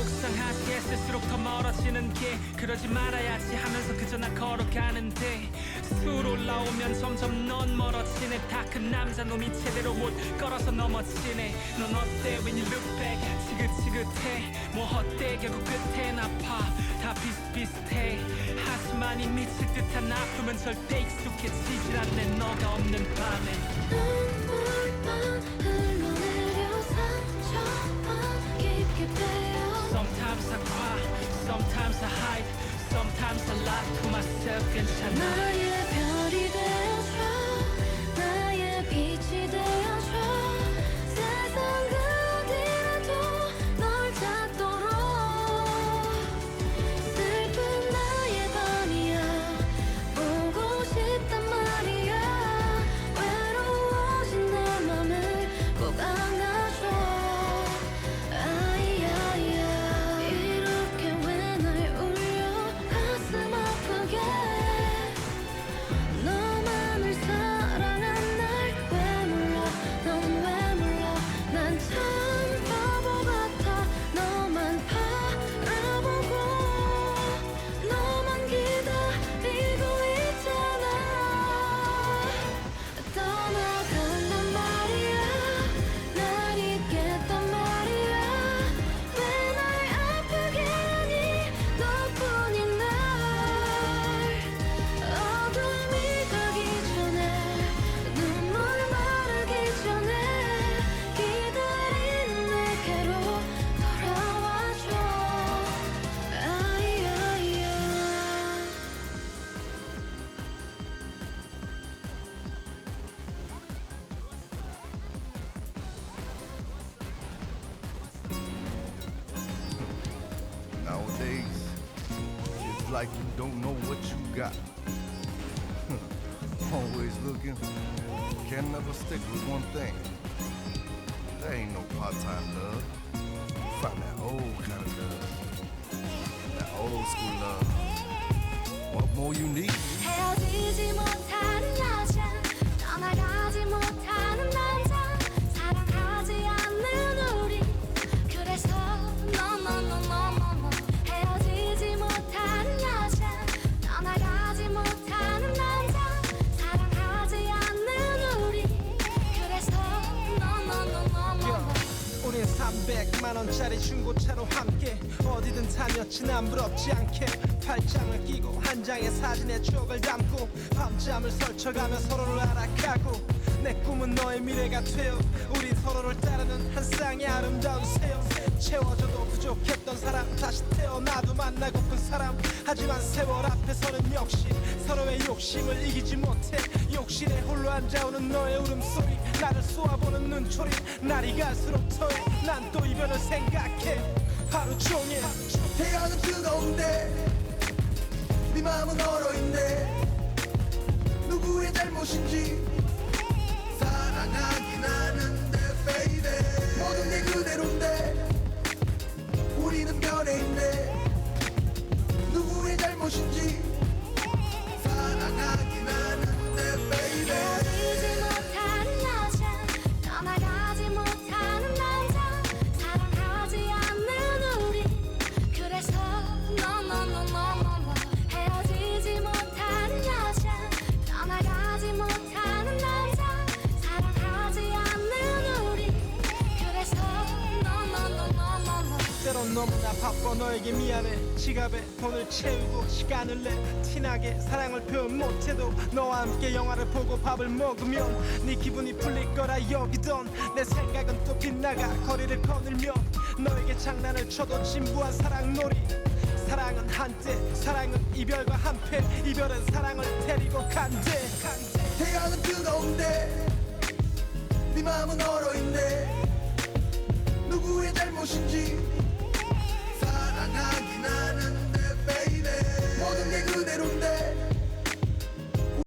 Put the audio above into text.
묵상하지 애쓸수록 더 멀어지는 게 그러지 말아야지 하면서 그저 나 걸어가는데 술 올라오면 점점 넌 멀어지네. 다큰 남자 놈이 제대로 못 걸어서 넘어지네. 넌 어때? When you look back 지긋지긋해. 뭐 어때? 결국 끝엔 아파 다 비슷비슷해. 하지만 이 미칠 듯한 아픔은 절대 익숙해지질 않네. 너가 없는 밤에 sometimes I lie to myself 괜 like you don't know what you got. Always looking, can never stick with one thing. There ain't no part-time love. Find that old kind of love. That old school love. What more you need? 300만 원짜리 중고차로 함께 어디든 다녔지 난 부럽지 않게 팔짱을 끼고 한 장의 사진에 추억을 담고 밤잠을 설쳐가며 서로를 알아가고 내 꿈은 너의 미래가 되어 우리 서로를 따르는 한 쌍의 아름다운 새요 채워져도 부족했던 사람 다시 태어나도 만나고픈 사람. 하지만 세월 앞에서는 역시 서로의 욕심을 이기지 못해 욕실에 홀로 앉아오는 너의 울음소리 나를 쏘아보는 눈초리 날이 갈수록 더해 난또 이별을 생각해. 하루 종일. 태양은 뜨거운데 네 마음은 얼 너무나 바빠 너에게 미안해. 지갑에 돈을 채우고 시간을 내. 티나게 사랑을 표현 못해도 너와 함께 영화를 보고 밥을 먹으면 네 기분이 풀릴 거라 여기던 내 생각은 또 빗나가 거리를 거닐며 너에게 장난을 쳐도 진부한 사랑놀이. 사랑은 한때 사랑은 이별과 한패. 이별은 사랑을 데리고 간대. 태양은 뜨거운데 네 마음은 얼어있네